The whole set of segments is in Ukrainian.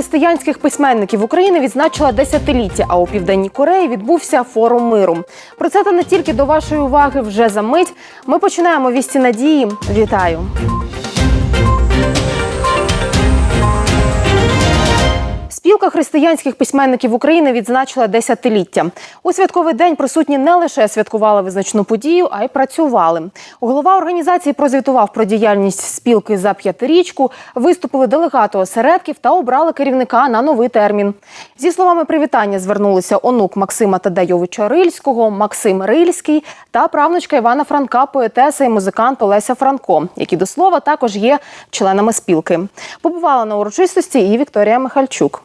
християнських письменників України відзначила десятиліття, а у південній Кореї відбувся форум миру. Про це та не тільки до вашої уваги вже за мить. Ми починаємо вісті надії. Вітаю! Спілка християнських письменників України відзначила десятиліття. У святковий день присутні не лише святкували визначну подію, а й працювали. Голова організації прозвітував про діяльність спілки за п'ятирічку, виступили делегати осередків та обрали керівника на новий термін. Зі словами привітання звернулися онук Максима Тадайовича Рильського, Максим Рильський та правнучка Івана Франка, поетеса і музикант Олеся Франко, які до слова також є членами спілки. Побувала на урочистості і Вікторія Михальчук.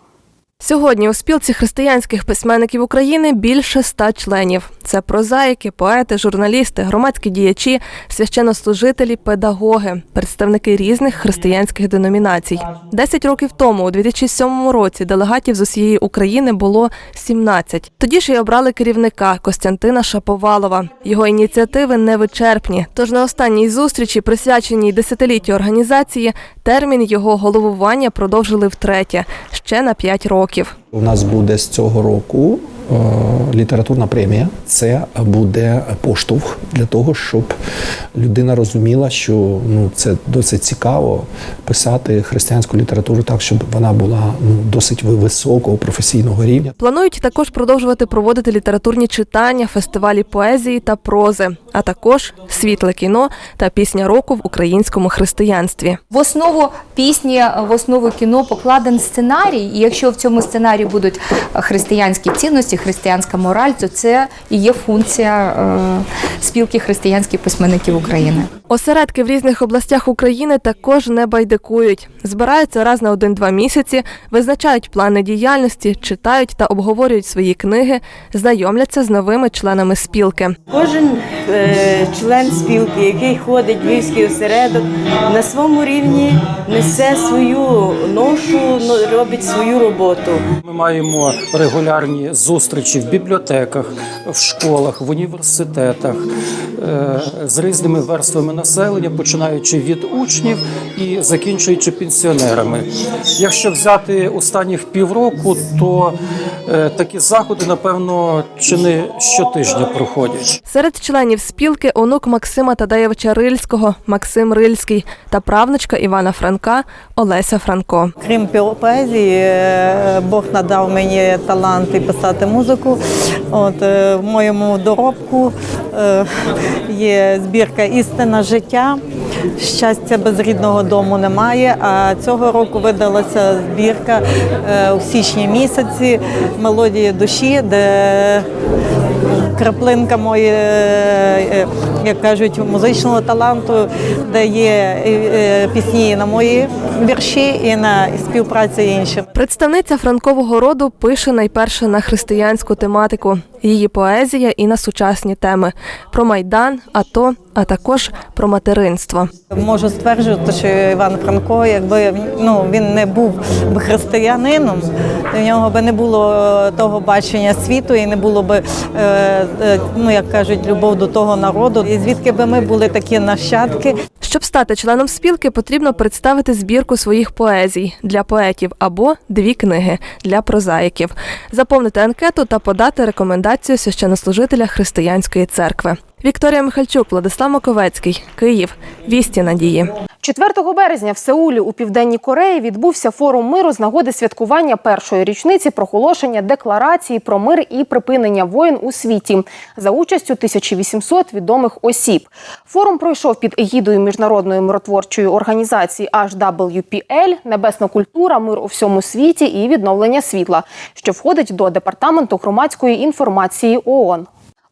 Сьогодні у спілці християнських письменників України більше ста членів. Це прозаїки, поети, журналісти, громадські діячі, священнослужителі, педагоги, представники різних християнських деномінацій. Десять років тому, у 2007 році, делегатів з усієї України було 17. Тоді ж і обрали керівника Костянтина Шаповалова. Його ініціативи невичерпні. Тож на останній зустрічі, присвяченій десятиліттю організації, термін його головування продовжили втретє ще на 5 років. У нас буде з цього року е, літературна премія. Це буде поштовх для того, щоб людина розуміла, що ну це досить цікаво писати християнську літературу так, щоб вона була ну досить високого професійного рівня. Планують також продовжувати проводити літературні читання, фестивалі поезії та прози, а також світле кіно та пісня року в українському християнстві. В основу пісні, в основу кіно покладен сценарій. І якщо в цьому сценарії будуть християнські цінності, християнська мораль, то це і є функція е, спілки християнських письменників України. Осередки в різних областях України також не байдикують. Збираються раз на один-два місяці, визначають плани діяльності, читають та обговорюють свої книги, знайомляться з новими членами спілки. Кожен е, член спілки, який ходить в Львівський осередок, на своєму рівні несе свою ношу, но- робить свою роботу. Ми маємо регулярні зустрічі в бібліотеках, в школах, в університетах е, з різними верствами населення, починаючи від учнів і закінчуючи пенсіонерами. Якщо взяти останніх півроку, то е, такі заходи, напевно, чи не щотижня проходять. Серед членів спілки онук Максима Тадаєвича Рильського, Максим Рильський та правнучка Івана Франка Олеся Франко. Крім поезії, е, Бог надав мені талант і писати музику. От е, в моєму доробку є збірка Істина життя. Щастя без рідного дому немає. А цього року видалася збірка е, у січні місяці мелодії душі, де краплинка моєї, е, як кажуть, музичного таланту, де є е, е, пісні на мої вірші і на співпраці іншими. Представниця франкового роду пише найперше на християнську тематику. Її поезія і на сучасні теми про майдан, АТО, а також про материнство. Можу стверджувати, що Іван Франко, якби ну він не був би християнином, в нього би не було того бачення світу і не було би, е, е, ну як кажуть, любов до того народу. І звідки би ми були такі нащадки, Щоб стати членом спілки, потрібно представити збірку своїх поезій для поетів або дві книги для прозаїків, заповнити анкету та подати рекомендацію священнослужителя християнської церкви. Вікторія Михальчук, Владислав Маковецький, Київ. Вісті надії. 4 березня в Сеулі у південній Кореї відбувся форум миру з нагоди святкування першої річниці проголошення декларації про мир і припинення воєн у світі за участю 1800 відомих осіб. Форум пройшов під егідою міжнародної миротворчої організації HWPL Небесна культура, мир у всьому світі і відновлення світла, що входить до департаменту громадської інформації ООН.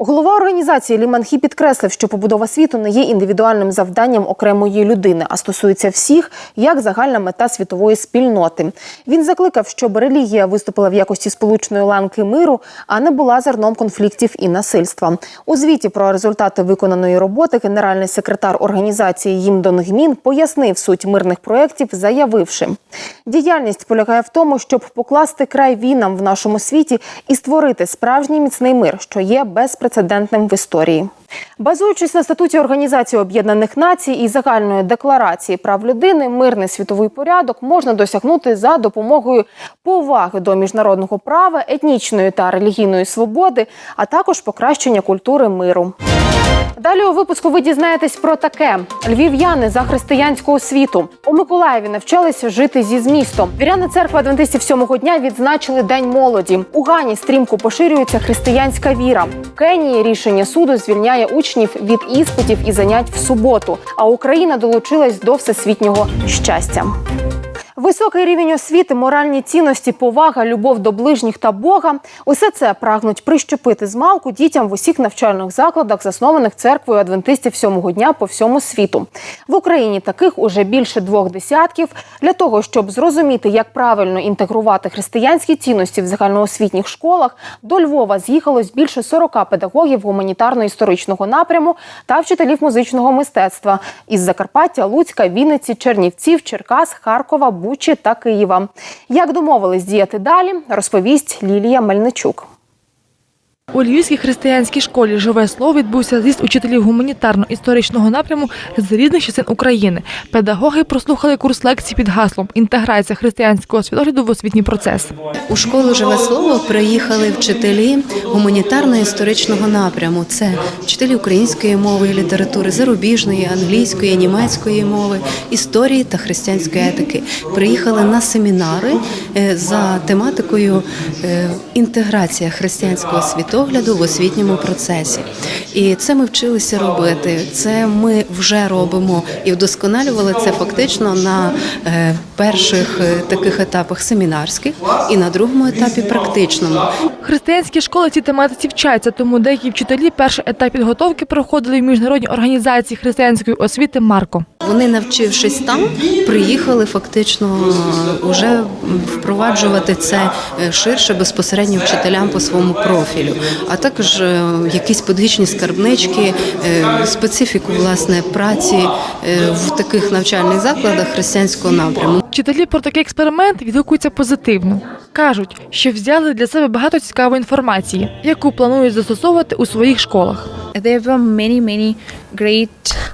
Голова організації Ліман Хі підкреслив, що побудова світу не є індивідуальним завданням окремої людини, а стосується всіх як загальна мета світової спільноти. Він закликав, щоб релігія виступила в якості сполучної ланки миру, а не була зерном конфліктів і насильства. У звіті про результати виконаної роботи генеральний секретар організації Їм Дон пояснив суть мирних проєктів, заявивши, діяльність полягає в тому, щоб покласти край війнам в нашому світі і створити справжній міцний мир, що є безпрецедентним безпрецедентним в історії. Базуючись на статуті Організації Об'єднаних Націй і загальної декларації прав людини, мирний світовий порядок можна досягнути за допомогою поваги до міжнародного права, етнічної та релігійної свободи, а також покращення культури миру. Далі у випуску ви дізнаєтесь про таке: львів'яни за християнського світу у Миколаєві навчалися жити зі змістом. Віряни церкви адвентистів сьомого дня відзначили День молоді. У Гані стрімко поширюється християнська віра. В Кенії рішення суду звільняє учнів від іспитів і занять в суботу. А Україна долучилась до всесвітнього щастя. Високий рівень освіти, моральні цінності, повага, любов до ближніх та Бога усе це прагнуть прищепити з малку дітям в усіх навчальних закладах, заснованих церквою адвентистів сьомого дня по всьому світу. В Україні таких уже більше двох десятків. Для того щоб зрозуміти, як правильно інтегрувати християнські цінності в загальноосвітніх школах, до Львова з'їхалось більше 40 педагогів гуманітарно-історичного напряму та вчителів музичного мистецтва із Закарпаття, Луцька, Вінниці, Чернівців, Черкас, Харкова, Бучі та Києва. Як домовились діяти далі, розповість Лілія Мельничук. У Львівській християнській школі живе слово відбувся з'їзд учителів гуманітарно-історичного напряму з різних частин України. Педагоги прослухали курс лекцій під гаслом Інтеграція християнського світогляду в освітній процес. У школу живе слово приїхали вчителі гуманітарно-історичного напряму. Це вчителі української мови і літератури, зарубіжної, англійської, німецької мови, історії та християнської етики. Приїхали на семінари е, за тематикою е, інтеграція християнського світогляду в освітньому процесі. І це ми вчилися робити. Це ми вже робимо і вдосконалювали це фактично на е, перших е, таких етапах семінарських і на другому етапі практичному. Християнські школи цій тематиці вчаться, тому деякі вчителі перший етап підготовки проходили в міжнародній організації християнської освіти Марко. Вони, навчившись там, приїхали фактично вже впроваджувати це е, ширше безпосередньо вчителям по своєму профілю, а також е, якісь подвічні скарбнички, е, специфіку власне праці е, в таких навчальних закладах християнського напряму. Вчителі про такий експеримент відгукуються позитивно. Кажуть, що взяли для себе багато цікавої інформації, яку планують застосовувати у своїх школах.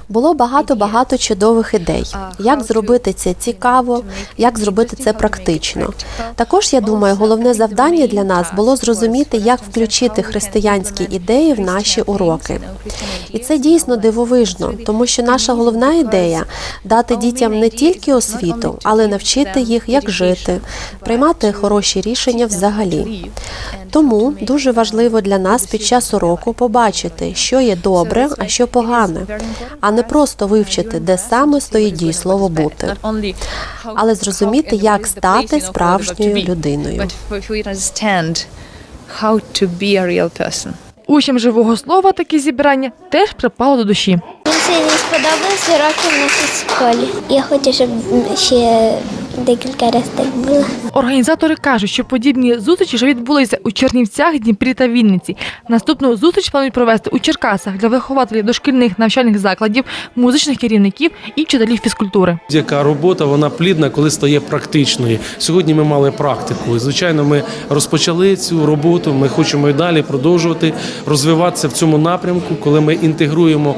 Було багато-багато чудових ідей, як зробити це цікаво, як зробити це практично. Також я думаю, головне завдання для нас було зрозуміти, як включити християнські ідеї в наші уроки. І це дійсно дивовижно, тому що наша головна ідея дати дітям не тільки освіту, але навчити їх, як жити, приймати хороші рішення взагалі. Тому дуже важливо для нас під час уроку побачити, що є добре, а що погане, а не просто вивчити, де саме стоїть дієслово бути, але зрозуміти, як стати справжньою людиною. Учням живого слова такі зібрання теж припало до душі. Мені сьогодні сподобалися уроки в нашій школі. Я хочу, щоб ще декілька разів так було. Організатори кажуть, що подібні зустрічі вже відбулися у Чернівцях, Дніпрі та Вінниці. Наступну зустріч планують провести у Черкасах для вихователів дошкільних навчальних закладів, музичних керівників і вчителів фізкультури. Будь-яка робота вона плідна, коли стає практичною. Сьогодні ми мали практику. І, звичайно, ми розпочали цю роботу. Ми хочемо і далі продовжувати розвиватися в цьому напрямку, коли ми інтегруємо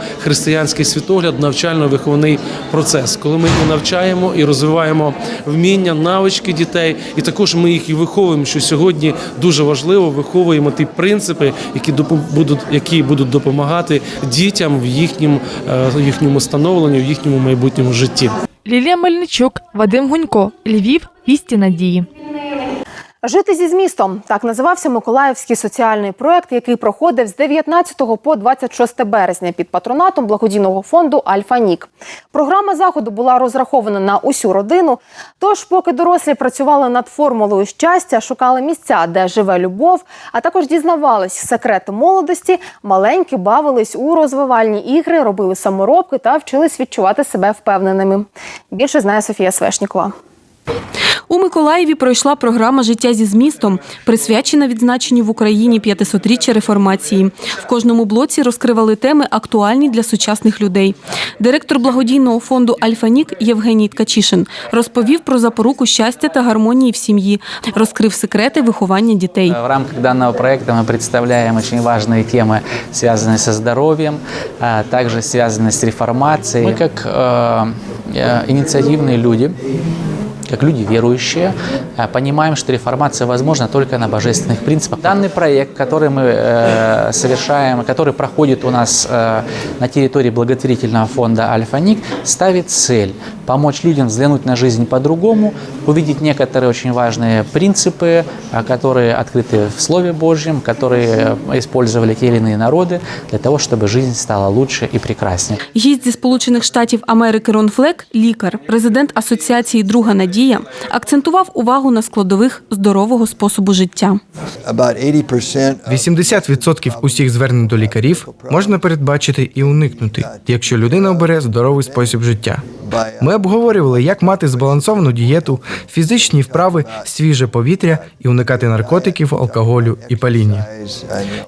християнський світогляд, навчально-виховний процес, коли ми і навчаємо і розвиваємо вміння, навички дітей, і також ми їх і виховуємо. Що сьогодні дуже важливо виховуємо ті принципи, які будуть, які будуть допомагати дітям в їхньому, е, їхньому становленні, в їхньому майбутньому житті. Лілія Мельничук, Вадим Гунько, Львів, вісті надії. Жити зі змістом так називався Миколаївський соціальний проект, який проходив з 19 по 26 березня під патронатом благодійного фонду Альфа Нік. Програма заходу була розрахована на усю родину. Тож, поки дорослі працювали над формулою щастя, шукали місця, де живе любов, а також дізнавались секрети молодості, маленькі бавились у розвивальні ігри, робили саморобки та вчились відчувати себе впевненими. Більше знає Софія Свешнікова. У Миколаєві пройшла програма Життя зі змістом, присвячена відзначенню в Україні 500-річчя реформації. В кожному блоці розкривали теми, актуальні для сучасних людей. Директор благодійного фонду Альфанік Євгеній Ткачишин розповів про запоруку щастя та гармонії в сім'ї, розкрив секрети виховання дітей. В рамках данного проекта мы представляем очень важные темы, связанные со здоровьем, а также связанные с реформацией. Мы как э, э, инициативные люди, как люди верующие, э, понимаем, что реформация возможна только на божественных принципах. Данный проект, который мы э, совершаем, который проходит у нас э, на территории благотворительного фонда «Альфа-Ник», ставит цель помочь людям взглянуть на жизнь по-другому, увидеть некоторые очень важные принципы, а, которые открыты в Слове Божьем, которые э, использовали те или иные народы для того, чтобы жизнь стала лучше и прекраснее. Гість зі Сполучених Штатів Америки Рон Флек, лікар, президент Асоціації Друга Надія, акцентував увагу на складових здорового способу життя. 80% усіх звернень до лікарів можна передбачити і уникнути, якщо людина обере здоровий спосіб життя. Ми обговорювали, як мати збалансовану дієту, фізичні вправи, свіже повітря і уникати наркотиків, алкоголю і паління.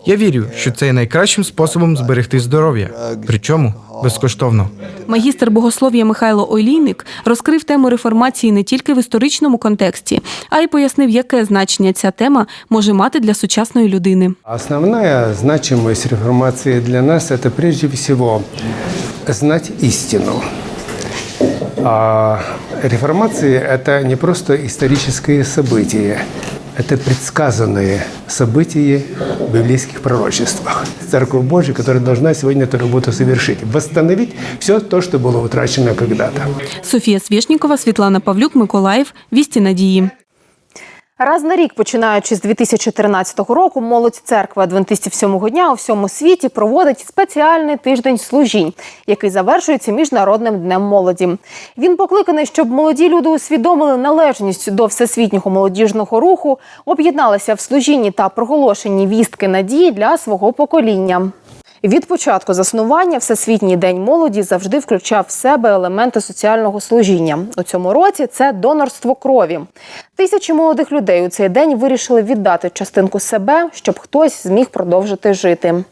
Я вірю, що це є найкращим способом зберегти здоров'я, причому безкоштовно. Магістр богослов'я Михайло Ойлійник розкрив тему реформації не тільки в історичному контексті, а й пояснив, яке значення ця тема може мати для сучасної людини. Основная значимость реформации для нас – это прежде всего знать истину. А реформация – это не просто историческое событие, это предсказанные события в библейских пророчествах. Церковь Божия, которая должна сегодня эту работу совершить, восстановить все то, что было утрачено когда-то. Софія Свєшнікова, Світлана Павлюк, Миколаїв. Вісті надії. Раз на рік, починаючи з 2013 року, молодь церкви адвентистів сьомого дня у всьому світі проводить спеціальний тиждень служінь, який завершується міжнародним днем молоді. Він покликаний, щоб молоді люди усвідомили належність до всесвітнього молодіжного руху, об'єдналися в служінні та проголошенні вістки надії для свого покоління. Від початку заснування Всесвітній день молоді завжди включав в себе елементи соціального служіння. У цьому році це донорство крові. Тисячі молодих людей у цей день вирішили віддати частинку себе, щоб хтось зміг продовжити жити.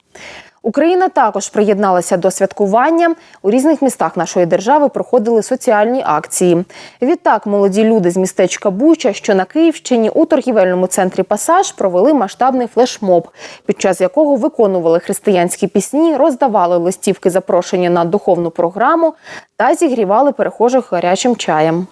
Україна також приєдналася до святкування. У різних містах нашої держави проходили соціальні акції. Відтак, молоді люди з містечка Буча, що на Київщині у торгівельному центрі Пасаж провели масштабний флешмоб, під час якого виконували християнські пісні, роздавали листівки запрошення на духовну програму та зігрівали перехожих гарячим чаєм.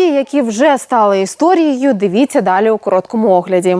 Події, які вже стали історією, дивіться далі у короткому огляді.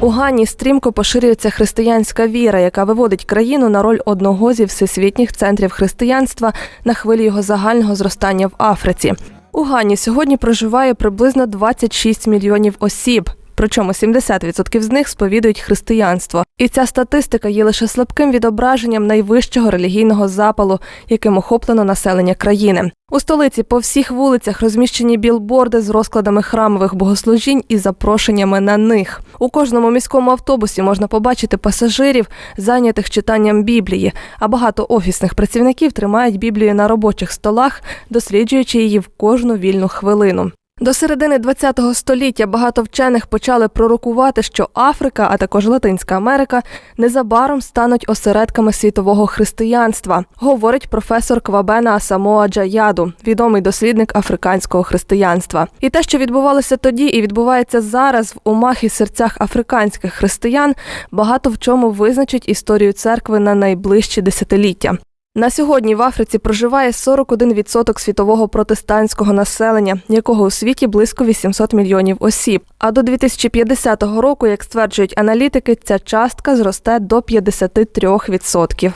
У Гані стрімко поширюється християнська віра, яка виводить країну на роль одного зі всесвітніх центрів християнства на хвилі його загального зростання в Африці. У Гані сьогодні проживає приблизно 26 мільйонів осіб. Причому 70% з них сповідують християнство. І ця статистика є лише слабким відображенням найвищого релігійного запалу, яким охоплено населення країни. У столиці по всіх вулицях розміщені білборди з розкладами храмових богослужінь і запрошеннями на них. У кожному міському автобусі можна побачити пасажирів, зайнятих читанням Біблії, а багато офісних працівників тримають Біблію на робочих столах, досліджуючи її в кожну вільну хвилину. До середини ХХ століття багато вчених почали пророкувати, що Африка, а також Латинська Америка, незабаром стануть осередками світового християнства, говорить професор Квабена Асамоа Джаяду, відомий дослідник африканського християнства. І те, що відбувалося тоді і відбувається зараз в умах і серцях африканських християн, багато в чому визначить історію церкви на найближчі десятиліття. На сьогодні в Африці проживає 41% світового протестантського населення, якого у світі близько 800 мільйонів осіб. А до 2050 року, як стверджують аналітики, ця частка зросте до 53%.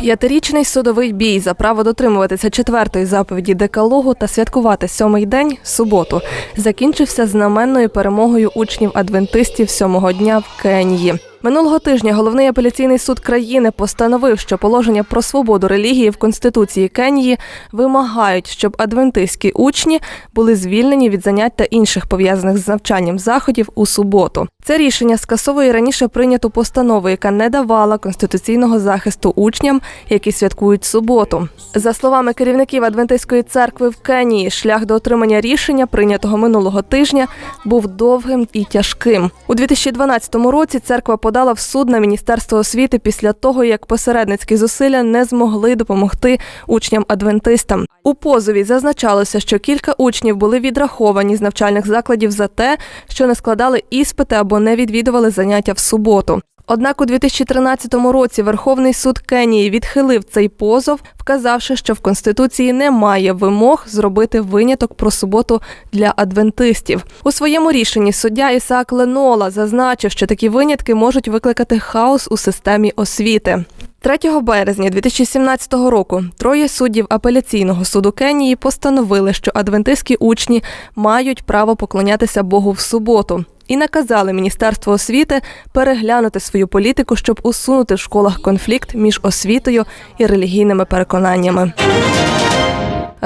П'ятирічний судовий бій за право дотримуватися четвертої заповіді декалогу та святкувати сьомий день суботу закінчився знаменною перемогою учнів адвентистів сьомого дня в Кенії. Минулого тижня головний апеляційний суд країни постановив, що положення про свободу релігії в конституції Кенії вимагають, щоб адвентистські учні були звільнені від занять та інших пов'язаних з навчанням заходів у суботу. Це рішення скасовує раніше прийняту постанову, яка не давала конституційного захисту учням, які святкують суботу. За словами керівників адвентистської церкви в Кенії, шлях до отримання рішення, прийнятого минулого тижня, був довгим і тяжким. У 2012 році церква подала в суд на міністерство освіти після того, як посередницькі зусилля не змогли допомогти учням-адвентистам. У позові зазначалося, що кілька учнів були відраховані з навчальних закладів за те, що не складали іспити або не відвідували заняття в суботу. Однак у 2013 році Верховний суд Кенії відхилив цей позов, вказавши, що в конституції немає вимог зробити виняток про суботу для адвентистів. У своєму рішенні суддя Ісаак Ленола зазначив, що такі винятки можуть викликати хаос у системі освіти. 3 березня 2017 року троє суддів апеляційного суду Кенії постановили, що адвентистські учні мають право поклонятися Богу в суботу. І наказали Міністерству освіти переглянути свою політику, щоб усунути в школах конфлікт між освітою і релігійними переконаннями.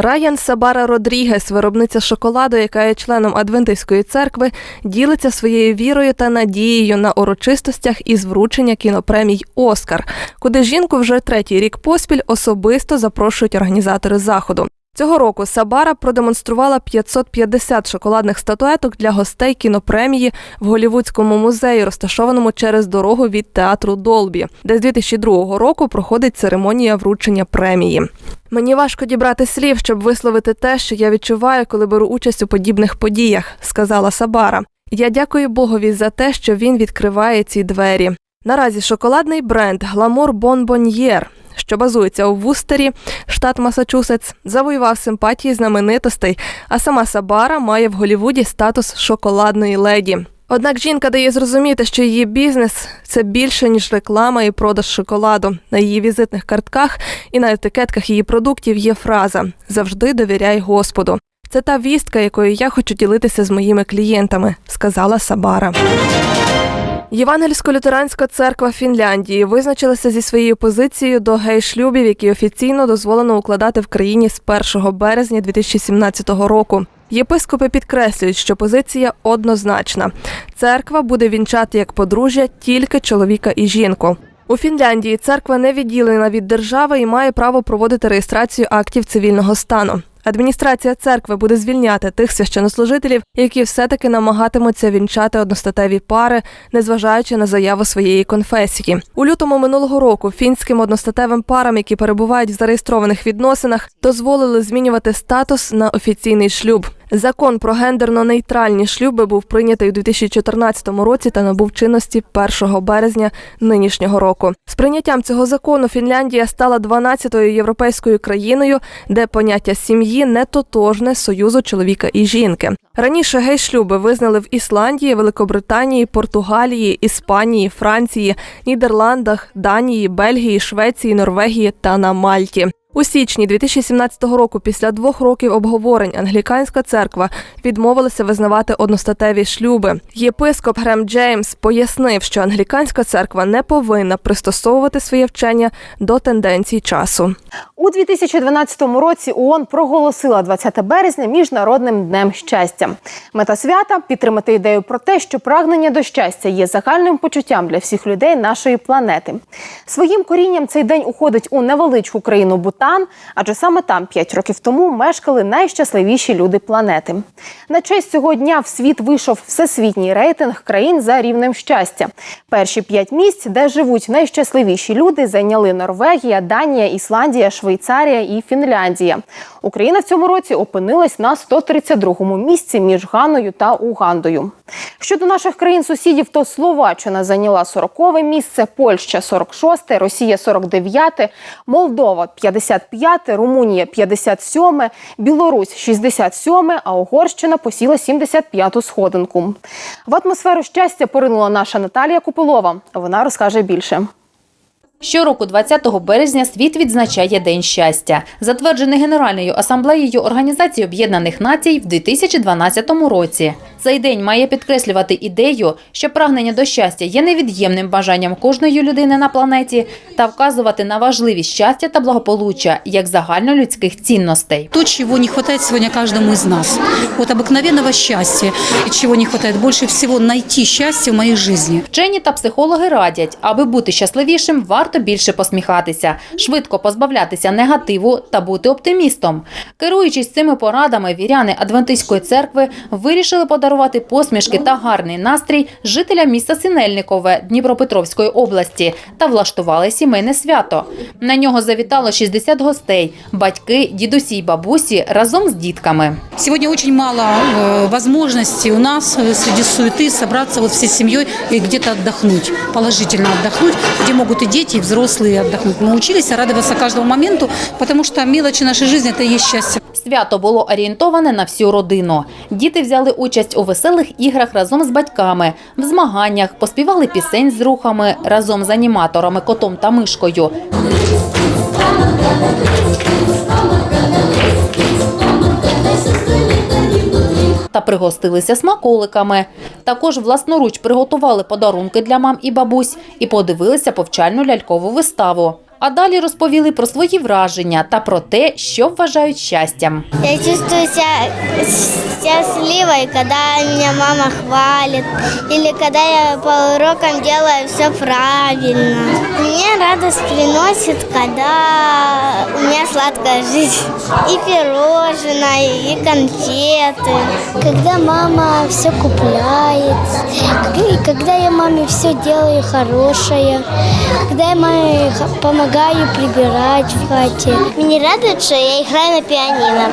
Раян Сабара Родрігес, виробниця шоколаду, яка є членом адвентистської церкви, ділиться своєю вірою та надією на урочистостях із вручення кінопремій Оскар, куди жінку вже третій рік поспіль особисто запрошують організатори заходу. Цього року Сабара продемонструвала 550 шоколадних статуеток для гостей кінопремії в Голівудському музеї, розташованому через дорогу від театру Долбі, де з 2002 року проходить церемонія вручення премії. Мені важко дібрати слів, щоб висловити те, що я відчуваю, коли беру участь у подібних подіях, сказала Сабара. Я дякую Богові за те, що він відкриває ці двері. Наразі шоколадний бренд Гламур Бонбоньєр що базується у Вустері, штат Масачусетс, завоював симпатії знаменитостей, а сама Сабара має в Голівуді статус шоколадної леді. Однак жінка дає зрозуміти, що її бізнес це більше ніж реклама і продаж шоколаду. На її візитних картках і на етикетках її продуктів є фраза Завжди довіряй Господу. Це та вістка, якою я хочу ділитися з моїми клієнтами, сказала Сабара. Євангельсько-лютеранська церква Фінляндії визначилася зі своєю позицією до гей-шлюбів, які офіційно дозволено укладати в країні з 1 березня 2017 року. Єпископи підкреслюють, що позиція однозначна. Церква буде вінчати як подружжя тільки чоловіка і жінку. У Фінляндії церква не відділена від держави і має право проводити реєстрацію актів цивільного стану. Адміністрація церкви буде звільняти тих священнослужителів, які все-таки намагатимуться вінчати одностатеві пари, незважаючи на заяву своєї конфесії. У лютому минулого року фінським одностатевим парам, які перебувають в зареєстрованих відносинах, дозволили змінювати статус на офіційний шлюб. Закон про гендерно-нейтральні шлюби був прийнятий у 2014 році та набув чинності 1 березня нинішнього року. З прийняттям цього закону Фінляндія стала 12-ю європейською країною, де поняття сім'ї не тотожне союзу чоловіка і жінки. Раніше гей-шлюби визнали в Ісландії, Великобританії, Португалії, Іспанії, Франції, Нідерландах, Данії, Бельгії, Швеції, Норвегії та на Мальті. У січні 2017 року, після двох років обговорень, англіканська церква відмовилася визнавати одностатеві шлюби. Єпископ Грем Джеймс пояснив, що англіканська церква не повинна пристосовувати своє вчення до тенденцій часу. У 2012 році ООН проголосила 20 березня міжнародним днем щастя. Мета свята підтримати ідею про те, що прагнення до щастя є загальним почуттям для всіх людей нашої планети. Своїм корінням цей день уходить у невеличку країну Бутан, адже саме там 5 років тому мешкали найщасливіші люди планети. На честь цього дня в світ вийшов всесвітній рейтинг країн за рівнем щастя. Перші п'ять місць, де живуть найщасливіші люди, зайняли Норвегія, Данія, Ісландія, Швейцарія і Фінляндія. Україна в цьому році опинилась на 132-му місці між Ганою та Угандою. Щодо наших країн-сусідів, то Словаччина зайняла 40-ве місце, Польща 46-те, Росія 49-те, Молдова 55-те, Румунія 57-ме, Білорусь 67-ме, а Угорщина посіла 75-ту сходинку. В атмосферу щастя поринула наша Наталія Купилова. Вона розкаже більше. Щороку, 20 березня, світ відзначає День щастя, затверджений Генеральною асамблеєю Організації Об'єднаних Націй в 2012 році. Цей день має підкреслювати ідею, що прагнення до щастя є невід'ємним бажанням кожної людини на планеті та вказувати на важливість щастя та благополуччя як загальнолюдських цінностей. То, чего не хватает сегодня каждому из нас. Вот обыкновенного счастья. И чего не хватает больше всего найти счастье в моей жизни. Вчені та психологи радять, аби бути щасливішим, варто більше посміхатися, швидко позбавлятися негативу та бути оптимістом. Керуючись цими порадами, віряни Адвентистської церкви вирішили подарувати посмішки та гарний настрій жителям міста Синельникове Дніпропетровської області та влаштували сімейне свято. На нього завітало 60 гостей, батьки, дідусі й бабусі разом з дітками. Сегодня очень мало э, возможностей у нас э, среди суеты собраться вот всей семьей и где-то отдохнуть, положительно отдохнуть, где могут и дети, и взрослые отдохнуть. Мы учились радоваться каждому моменту, потому что мелочи нашей жизни – это и есть счастье. Свято було орієнтоване на всю родину. Діти взяли участь у веселих іграх разом з батьками, в змаганнях, поспівали пісень з рухами разом з аніматорами, котом та мишкою. Та пригостилися смаколиками. Також власноруч приготували подарунки для мам і бабусь і подивилися повчальну лялькову виставу. А далі розповіли про свої враження та про те, що вважають щастям. Я чувствую себя счастливой, когда меня мама хвалит, или когда я по урокам делаю все правильно. Мне радость приносит, когда у меня сладкая жизнь. И пирожное, и конфеты. Когда мама все купляет, и когда я маме все делаю хорошее, когда я маме х- помогаю прибирать в хате. Меня радует, что я играю на пианино.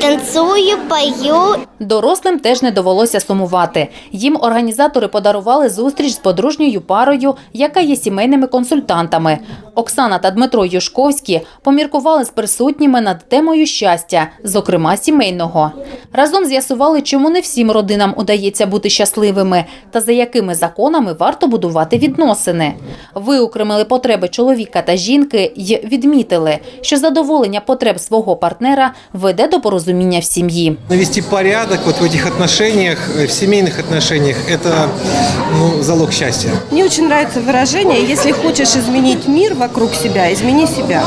Танцую, пою. Дорослим теж не довелося сумувати. Їм організатори подарували зустріч з подружньою парою, яка є сімейними консультантами. Оксана та Дмитро Юшковські поміркували з присутніми над темою щастя, зокрема сімейного. Разом з'ясували, чому не всім родинам удається бути щасливими та за якими законами варто будувати відносини. Виокремили потреби чоловіка та жінки й відмітили, що задоволення потреб свого партнера веде до порозуміння в сім'ї. Навести порядок вот в этих отношениях, э, в семейных отношениях, это ну, залог счастья. Мне очень нравится выражение «если хочешь изменить мир вокруг себя, измени себя».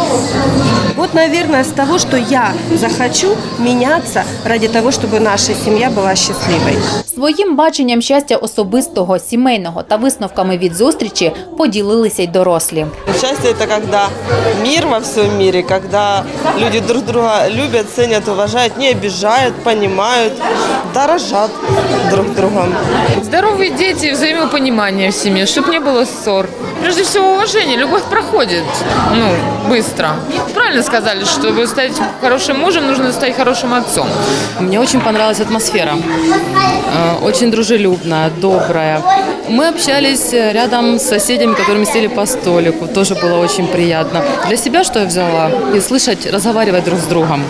Вот, наверное, с того, что я захочу меняться ради того, чтобы наша семья была счастливой. Своїм баченням щастя особистого, сімейного та висновками від зустрічі поділилися й дорослі. Счастье – это когда мир во всем мире, когда люди друг друга любят, ценят, уважают, не обижают, понимают, дорожат друг другом. Здоровые дети и взаимопонимание в семье, чтобы не было ссор. Прежде всего уважение. Любовь проходит, ну, быстро. Правильно сказали, чтобы стать хорошим мужем, нужно стать хорошим отцом. Мне очень понравилась атмосфера. Э, Очень дружелюбная, добрая. Мы общались э, рядом с соседями, которыми сели по столику. Тоже было очень приятно. Для себя что я взяла? И слышать, разговаривать друг с другом.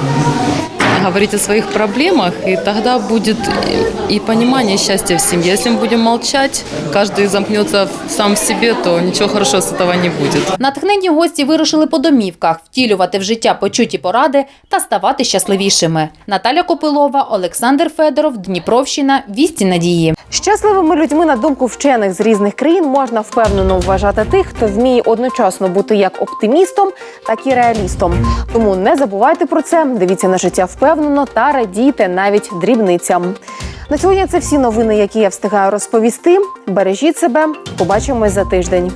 Говорить о своих проблемах, и тогда будет и- и понимание счастья в семье. Если мы будем молчать, каждый замкнется в- сам в себе, то ничего хорошего с этого не будет. Натхненні гості вирушили по домівках, втілювати в життя почуті поради та ставати щасливішими. Наталя Копилова, Олександр Федоров, Дніпровщина, Вісті Надії. Щасливими людьми, на думку вчених з різних країн, можна впевнено вважати тих, хто вміє одночасно бути як оптимістом, так і реалістом. Тому не забувайте про це, дивіться на життя впевнено та радійте навіть дрібницям. На сьогодні це всі новини, які я встигаю розповісти. Бережіть себе, побачимось за тиждень.